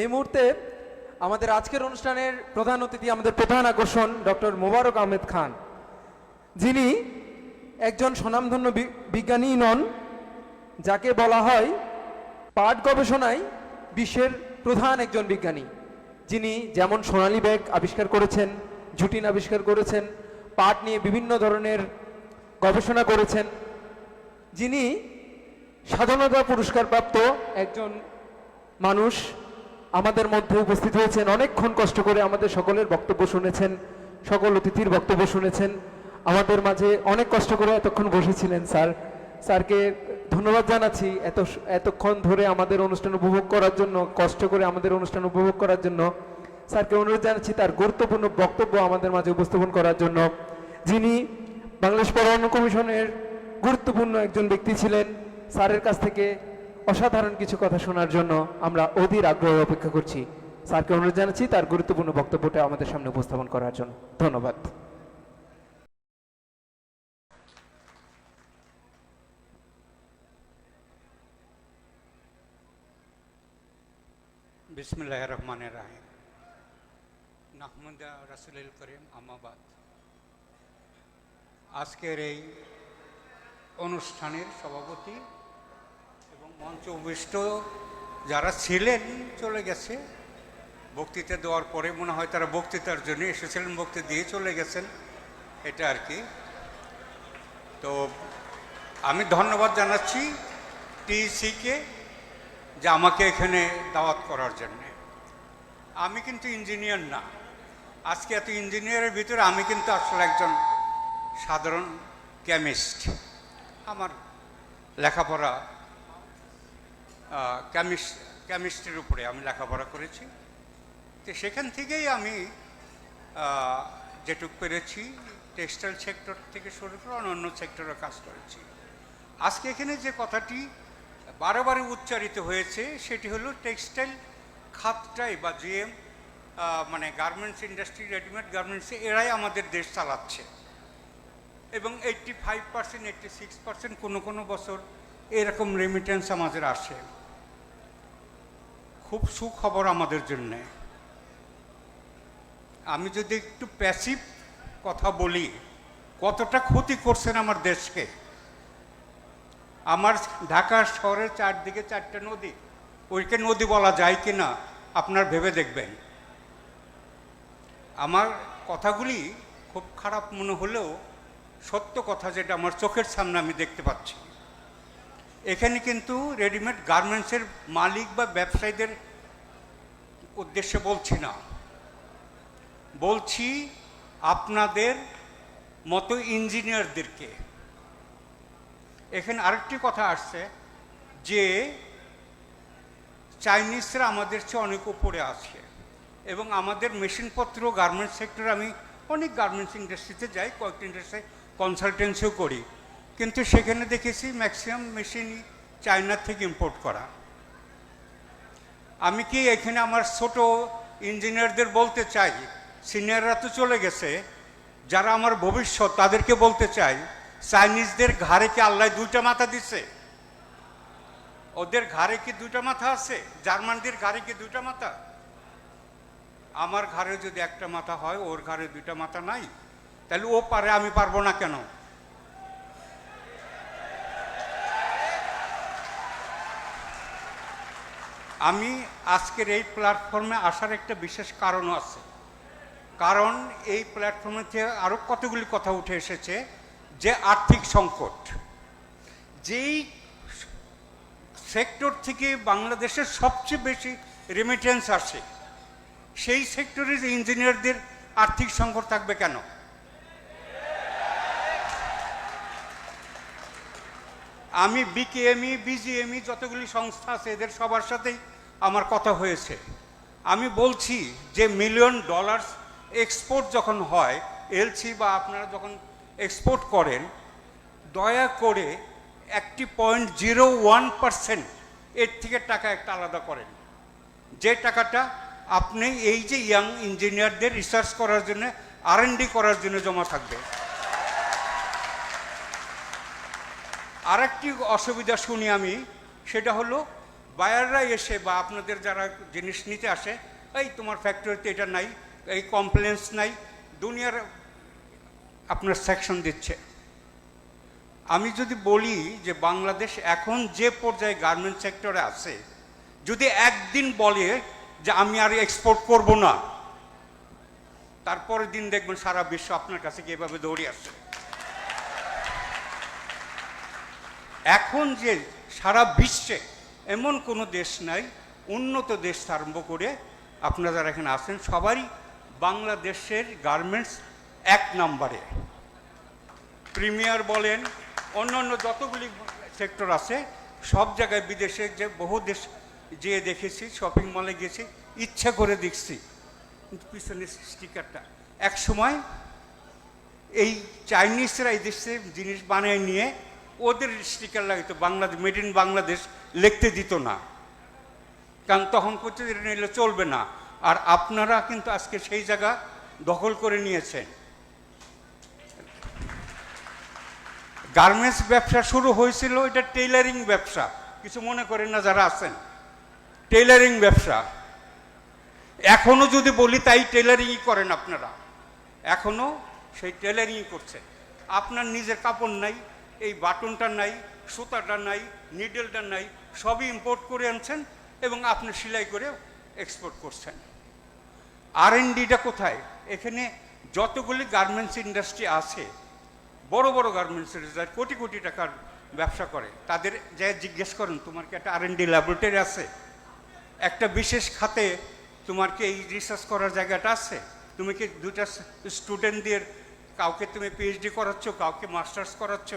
এই মুহূর্তে আমাদের আজকের অনুষ্ঠানের প্রধান অতিথি আমাদের প্রধান আকর্ষণ ডক্টর মোবারক আহমেদ খান। যিনি একজন স্বনামধন্য বিজ্ঞানী নন, যাকে বলা হয় পাট গবেষণায় বিশ্বের প্রধান একজন বিজ্ঞানী। যিনি যেমন সোনালী ব্যাগ আবিষ্কার করেছেন জুটিন আবিষ্কার করেছেন, পাট নিয়ে বিভিন্ন ধরনের গবেষণা করেছেন, যিনি স্বাধীনতা পুরস্কারপ্রাপ্ত একজন মানুষ আমাদের মধ্যে উপস্থিত হয়েছেন, অনেকক্ষণ কষ্ট করে আমাদের সকলের বক্তব্য শুনেছেন, সকল অতিথির বক্তব্য শুনেছেন। আমাদের মাঝে অনেক কষ্ট করে এতক্ষণ বসেছিলেন স্যার। স্যারকে ধন্যবাদ জানাচ্ছি এত, এতক্ষণ ধরে আমাদের অনুষ্ঠান উপভোগ করার জন্য, কষ্ট করে আমাদের অনুষ্ঠান উপভোগ করার জন্য। স্যারকে অনুরোধ জানাচ্ছি তার গুরুত্বপূর্ণ বক্তব্য আমাদের মাঝে উপস্থাপন করার জন্য। যিনি বাংলাদেশ পরমাণু কমিশনের গুরুত্বপূর্ণ একজন ব্যক্তি ছিলেন, স্যারের কাছ থেকে অসাধারণ কিছু কথা শোনার জন্য আমরা অধীর আগ্রহে অপেক্ষা করছি। স্যারকে অনুরোধ জানাচ্ছি তার গুরুত্বপূর্ণ বক্তব্যটা আমাদের সামনে উপস্থাপন করার জন্য। ধন্যবাদ। বিসমিল্লাহ রহমানের রাহিম। নাহমুদা রাসুল করিম, আমাবাদ। আজকের এই অনুষ্ঠানের সভাপতি এবং মঞ্চ উপবিষ্ট যারা ছিলেন, চলে গেছে। বক্তৃতা দেওয়ার পরে মনে হয় তারা বক্তৃতার জন্য এসেছিলেন, বক্তৃতা দিয়ে চলে গেছেন। এটা আর কি। তো আমি ধন্যবাদ জানাচ্ছি টিসিকে যে আমাকে এখানে দাওয়াত করার জন্য। আমি কিন্তু ইঞ্জিনিয়ার না। আজকে এত ইঞ্জিনিয়ারের ভিতরে আমি কিন্তু আসলে একজন সাধারণ কেমিস্ট। আমার লেখাপড়া কেমিস্ট কেমিস্ট্রির উপরে আমি লেখাপড়া করেছি। তো সেখান থেকেই আমি যেটুক পেরেছি, টেক্সটাইল সেক্টর থেকে শুরু করে অন্য সেক্টরে কাজ করেছি। আজকে এখানে যে কথাটি বারবার উচ্চারিত হয়েছে, সেটি হলো টেক্সটাইল খাতটাই বা জিএম মানে গার্মেন্টস ইন্ডাস্ট্রি, রেডিমেড গার্মেন্টস, এরাই আমাদের দেশ চালাচ্ছে। এবং eighty five percent, eighty six percent কোনো কোনো বছর এরকম রেমিটেন্স আমাদের আসে। খুব সুখবর আমাদের জন্যে। আমি যদি একটু প্যাসিভ কথা বলি, কতটা ক্ষতি করছেন আমার দেশকে? আমার ঢাকা শহরের চারদিকে চারটে নদী, ওইকে নদী বলা যায় কি না আপনার ভেবে দেখবেন। আমার কথাগুলি খুব খারাপ মনে হলেও সত্য কথা যেটা আমার চোখের সামনে আমি দেখতে পাচ্ছি। এখানে কিন্তু রেডিমেড গার্মেন্টসের মালিক বা ব্যবসায়ীদের উদ্দেশ্যে বলছি না। বলছি আপনাদের মতো ইঞ্জিনিয়ারদেরকে। এখানে আরেকটি কথা আসছে যে, চাইনিজরা আমাদের চেয়ে অনেক উপরে আছে এবং আমাদের মেশিনপত্র গার্মেন্টস সেক্টরে আমি অনেক গার্মেন্টস ইন্ডাস্ট্রিতে যাই, কয়েকটি ইন্ডাস্ট্রি কনসালটেন্সিও করি। কিন্তু সেখানে দেখেছি ম্যাক্সিমাম মেশিনই চায়না থেকে ইম্পোর্ট করা। আমি কি এখানে আমার ছোট ইঞ্জিনিয়ারদের বলতে চাই, সিনিয়ররা তো চলে গেছে, যারা আমার ভবিষ্যৎ তাদেরকে বলতে চাই, চাইনিজদের ঘাড়ে কি আল্লাহ দুইটা মাথা দিছে? ওদের ঘাড়ে কি দুইটা মাথা আছে? জার্মানদের ঘাড়ে কি দুইটা মাথা? আমার ঘাড়ে যদি একটা মাথা হয়, ওর ঘাড়ে দুইটা মাথা নাই, তাহলে ও পারে, আমি পারব না কেন? আমি আজকের এই প্ল্যাটফর্মে আসার একটা বিশেষ কারণও আছে। কারণ এই প্ল্যাটফর্মে থেকে আরও কতগুলি কথা উঠে এসেছে, যে আর্থিক সংকট। যেই সেক্টর থেকে বাংলাদেশের সবচেয়ে বেশি রেমিটেন্স আসে, সেই সেক্টরের ইঞ্জিনিয়ারদের আর্থিক সংকট থাকবে কেন? আমি বিকেএমই, বিজিএমই যতগুলি সংস্থা আছে, এদের সবার সাথেই আমার কথা হয়েছে। আমি বলছি যে মিলিয়ন ডলার্স এক্সপোর্ট যখন হয় এলসি বা আপনারা যখন এক্সপোর্ট করেন, দয়া করে একটি পয়েন্ট জিরো ওয়ান পার্সেন্ট এর থেকে টাকা একটা আলাদা করেন। যে টাকাটা আপনি এই যে ইয়াং ইঞ্জিনিয়ারদের রিসার্চ করার জন্য আর করার জন্য জমা থাকবে। আরেকটি অসুবিধা শুনি আমি, সেটা হলো বায়াররা এসে বা আপনাদের যারা জিনিস নিতে আসে, এই তোমার ফ্যাক্টরিতে এটা নাই, এই কমপ্লেন্স নাই, দুনিয়ার আপনার সেকশন দিচ্ছে। আমি যদি বলি যে বাংলাদেশ এখন যে পর্যায়ে গার্মেন্ট সেক্টরে আছে, যদি একদিন বলে যে আমি আর এক্সপোর্ট করব না, তারপরের দিন দেখবেন সারা বিশ্ব আপনার কাছে এভাবে দৌড়ে আসছে। এখন যে সারা বিশ্বে এমন কোনো দেশ নাই, উন্নত দেশ আরম্ভ করে আপনারা যারা এখানে আছেন, সবারই বাংলাদেশের গার্মেন্টস এক নম্বরে। প্রিমিয়ার বলেন, অন্যান্য যতগুলি সেক্টর আছে, সব জায়গায় বিদেশে যে বহু দেশ যেয়ে দেখেছি শপিং মলে গেছি, ইচ্ছা করে দেখছি। পিছনের স্টিকারটা এক সময় এই চাইনিজরা এই দেশে জিনিস বানিয়ে নিয়ে ওদের স্টিকার লাগাইতো বাংলাদেশ মেড ইন বাংলাদেশ লিখতে দিত না। কারণ তখন করতে নিলে চলবে না। আর আপনারা কিন্তু আজকে সেই জায়গা দখল করে নিয়েছেন। গার্মেন্টস ব্যবসা শুরু হয়েছিল, এটা টেইলারিং ব্যবসা। কিছু মনে করেন না যারা আছেন? টেইলারিং ব্যবসা। এখনও যদি বলি তাই টেলারিংই করেন আপনারা। এখনও সেই টেলারিংই করছে আপনার নিজের কাপড় নাই এই বাটনটা নাই, সুতাটা নাই নিডেলটা নাই, সবই ইম্পোর্ট করে আনছেন এবং আপনি সেলাই করে এক্সপোর্ট করছেন। আর ডিটা কোথায়? এখানে যতগুলি গার্মেন্টস ইন্ডাস্ট্রি আছে, বড় বড় গার্মেন্টস যারা কোটি কোটি টাকার ব্যবসা করে, তাদের যা জিজ্ঞেস করেন, তোমার কি একটা আর ডি ল্যাবরেটরি আছে? একটা বিশেষ খাতে তোমার কি এই রিসার্চ করার জায়গাটা আছে? তুমি কি দুটা স্টুডেন্টদের কাউকে তুমি পিএইচডি করাচ্ছ, কাউকে মাস্টার্স করাচ্ছ?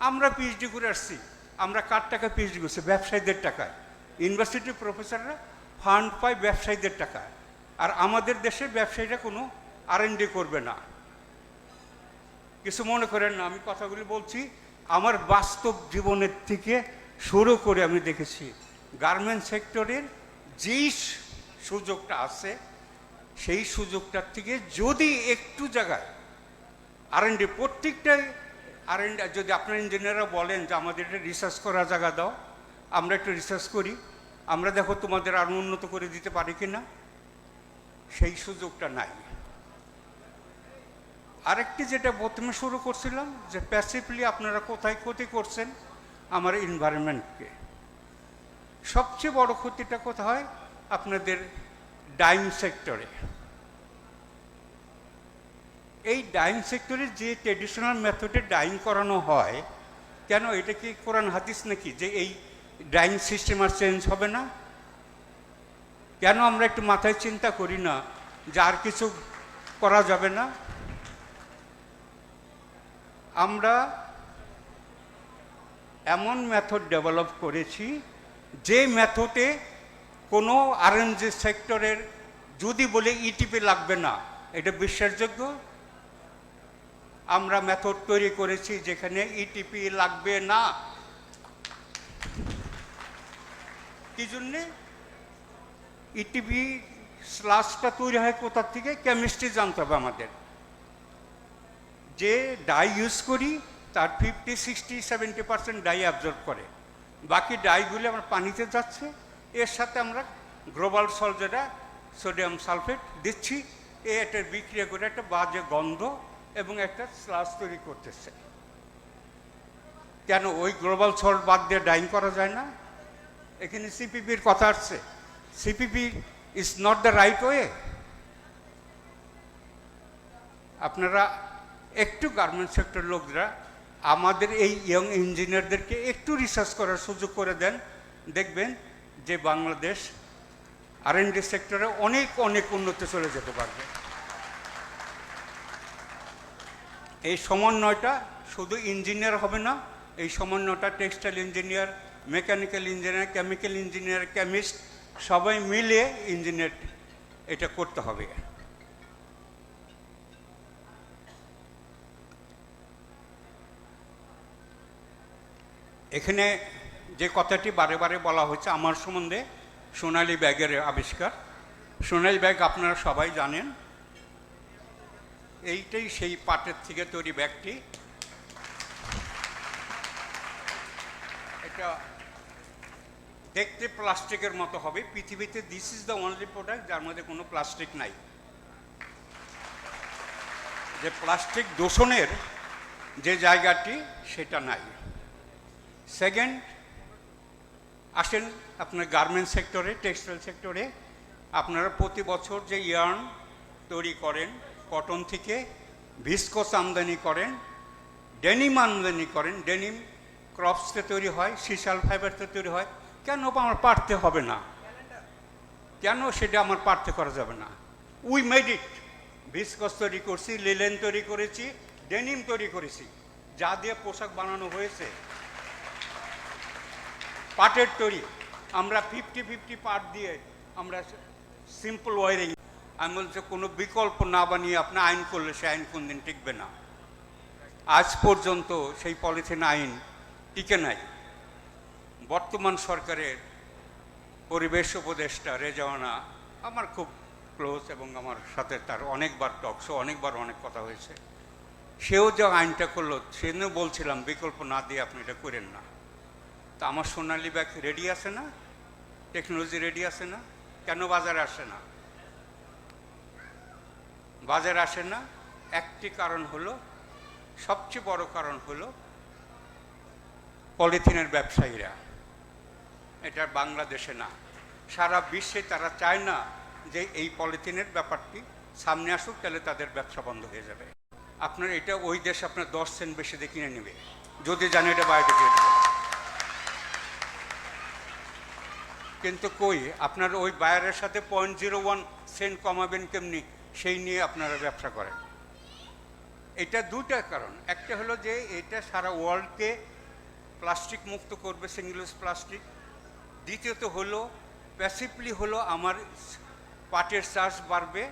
আমরা পিএইচডি করে আসছি, আমরা কার টাকা পিএইচডি করছি? ব্যবসায়ীদের টাকায়। ইউনিভার্সিটির প্রফেসররা ফান্ড পায় ব্যবসায়ীদের টাকায়। আর আমাদের দেশে ব্যবসায়ীরা কোনো আর করবে না। কিছু মনে করেন না, আমি কথাগুলি বলছি, আমার বাস্তব জীবনের থেকে শুরু করে আমি দেখেছি গার্মেন্ট সেক্টরের যেই সুযোগটা আছে, সেই সুযোগটার থেকে যদি একটু জায়গায় আর এন ডি প্রত্যেকটাই আর যদি আপনার ইঞ্জিনিয়াররা বলেন যে আমাদের এটা রিসার্চ করার জায়গা দাও, আমরা একটু রিসার্চ করি, আমরা দেখো তোমাদের আরও উন্নত করে দিতে পারি কি না সেই সুযোগটা নাই। আরেকটি যেটা প্রথমে শুরু করছিলাম, যে প্যাসিভলি আপনারা কোথায় ক্ষতি করছেন, আমার এনভায়রনমেন্টকে সবচেয়ে বড় ক্ষতিটা কোথায়? আপনাদের ডাইং সেক্টরে এই ডাইং সেক্টরে যে ট্রেডিশনাল মেথডে ডাইং করানো হয়, কেন? এটা কি কোরআন হাদিস নাকি? যে এই ডাইং সিস্টেম আর চেঞ্জ হবে না? কেন আমরা একটু মাথায় চিন্তা করি না যে আর কিছু করা যাবে না? আমরা এমন মেথড ডেভেলপ করেছি, যে মেথডে কোনো আরএনজি সেক্টরের যদি বলে ইটিপি লাগবে না, এটা বিশ্বাসযোগ্য? আমরা মেথড তৈরি করেছি যেখানে ইটিপি লাগবে না। কি জন্যে? ইটিপি স্লাসটা তৈরি হয় কোথার থেকে? কেমিস্ট্রি জানতে হবে আমাদের। যে ডাই ইউজ করি, তার fifty sixty seventy percent dye absorb করে। বাকি ডাইগুলি আমার পানিতে যাচ্ছে, এর সাথে আমরা গ্লোবাল সল যেটা সোডিয়াম সালফেট দিচ্ছি। এ একটা বিক্রিয়া করে একটা বাজে গন্ধ এবং একটা স্লাস তৈরি করতেছে। কেন ওই গ্লোবাল সল্ট বাদ দিয়ে ডাইং করা যায় না? এখানে সিপিপির কথা আসছে। CPP is not the right way আপনারা একটু গার্মেন্ট সেক্টর লোকরা আমাদের এই ইয়ং ইঞ্জিনিয়ারদেরকে একটু রিসার্চ করার সুযোগ করে দেন। দেখবেন যে বাংলাদেশ আর সেক্টরে অনেক অনেক উন্নতি চলে যেতে পারবে। এই সমন্বয়টা শুধু ইঞ্জিনিয়ার হবে না, এই সমন্বয়টা textile engineer, mechanical engineer, chemical engineer, chemist, সবাই মিলে ইঞ্জিনিয়ার এটা করতে হবে। এখানে যে কথাটি বারে বারে বলা হয়েছে, আমার সম্বন্ধে সোনালি ব্যাগের আবিষ্কার। সোনালি ব্যাগ আপনারা সবাই জানেন। এইটাই সেই পাটের থেকে তৈরি ব্যাগটি। এটা দেখতে প্লাস্টিকের মতো হবে। পৃথিবীতে this is the only product যার মধ্যে কোনো প্লাস্টিক নাই। যে প্লাস্টিক দূষণের যে জায়গাটি, সেটা নাই। সেকেন্ড আসেন আপনার গার্মেন্ট সেক্টরে টেক্সটাইল সেক্টরে আপনারা প্রতি বছর যে ইয়ার্ন তৈরি করেন কটন থেকে ভিসকোস আমদানি করেন, ডেনিম আমদানি করেন, ডেনিম ক্রপসতে তৈরি হয় সিসাল ফাইবারতে তৈরি হয়। কেন আমার পারতে হবে না? কেন সেটা আমার পারতে করা যাবে না? We made it. ভিসকস তৈরি করছি, লিলেন তৈরি করেছি, ডেনিম তৈরি করেছি। যা দিয়ে পোশাক বানানো হয়েছে। পাটের তৈরি। আমরা ফিফটি ফিফটি পাট দিয়ে আমরা সিম্পল ওয়ারিং আমি বলছি কোনো বিকল্প না বানিয়ে আপনি আইন করলে সে আইন কোন দিন টিকবে না। আজ পর্যন্ত সেই পলিথিন আইন টিকে নাই। বর্তমান সরকারের পরিবেশ উপদেষ্টা রেজাওয়ানা আমার খুব ক্লোজ এবং আমার সাথে তার অনেকবার টকশো অনেকবার অনেক কথা হয়েছে। সেও যে আইনটা করল সেদিনও বলছিলাম, বিকল্প না দিয়ে আপনি এটা করেন না। তা আমার সোনালি ব্যাগ রেডি আছে না? টেকনোলজি রেডি আছে না? কেন বাজারে আসে না? বাজারে আসে না। একটি কারণ হলো, সবচেয়ে বড় কারণ হলো পলিথিনের ব্যবসায়ীরা। এটা বাংলাদেশে না। সারা বিশ্বে তারা চায় না যে এই পলিথিনের ব্যাপারটি সামনে আসুক, তাহলে তাদের ব্যবসা বন্ধ হয়ে যাবে। আপনার এটা ওই দেশ আপনার দশ সেন্ট বেশি দিয়ে কিনে নেবে। যদি জানে এটা বাইরে দিয়ে কিন্তু কই, আপনার ওই বায়ারের সাথে পয়েন্ট জিরো ওয়ান সেন্ট কমাবেন কেমনি? সেই নিয়ে আপনারা ব্যবসা করেন। এটা দুটা কারণ। একটা হলো যে, এটা সারা ওয়ার্ল্ডকে প্লাস্টিক মুক্ত করবে সিঙ্গেল ইউজ প্লাস্টিক। দ্বিতীয়ত হলো প্যাসিভলি হলো আমার পাটের চাষ বাড়বে,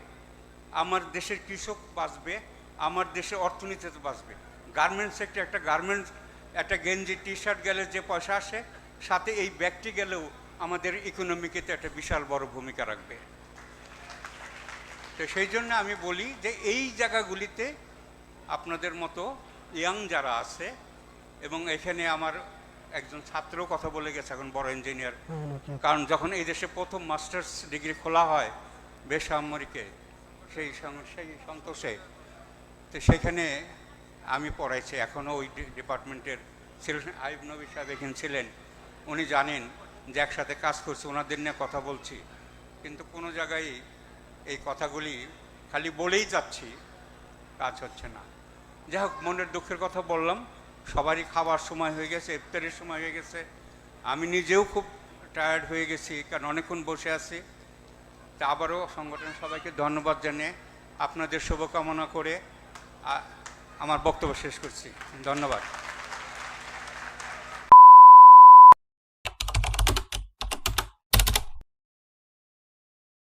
আমার দেশের কৃষক বাঁচবে, আমার দেশের অর্থনীতিতে বাঁচবে। গার্মেন্টস সেক্টর একটা গার্মেন্টস, একটা গেঞ্জি টি শার্ট গেলে যে পয়সা আসে, সাথে এই ব্যাগটি গেলেও আমাদের ইকোনমিকেতে একটা বিশাল বড় ভূমিকা রাখবে। তো সেই জন্য আমি বলি যে এই জায়গাগুলিতে আপনাদের মতো ইয়াং যারা আছে এবং এখানে আমার একজন ছাত্র কথা বলে গেছে এখন বড় ইঞ্জিনিয়ার কারণ যখন এই দেশে প্রথম মাস্টার্স ডিগ্রি খোলা হয় বেসামরিকে সেই সেই সন্তোষে তো সেখানে আমি পড়াইছি। এখনও ওই ডিপার্টমেন্টের ছিলেন আইব নবী সাহেব এখানে ছিলেন। উনি জানেন যে একসাথে কাজ করছি ওনাদের নিয়ে কথা বলছি। কিন্তু কোনো জায়গায় এই কথাগুলি খালি বলেই যাচ্ছি, কাজ হচ্ছে না। যাই হোক, মনের দুঃখের কথা বললাম। সবারই খাবার সময় হয়ে গেছে, ইফতারের সময় হয়ে গেছে। আমি নিজেও খুব টায়ার্ড হয়ে গেছি, কারণ অনেকক্ষণ বসে আছি। তা আবারও সংগঠন সবাইকে ধন্যবাদ জানিয়ে আপনাদের শুভকামনা করে আমার বক্তব্য শেষ করছি। ধন্যবাদ।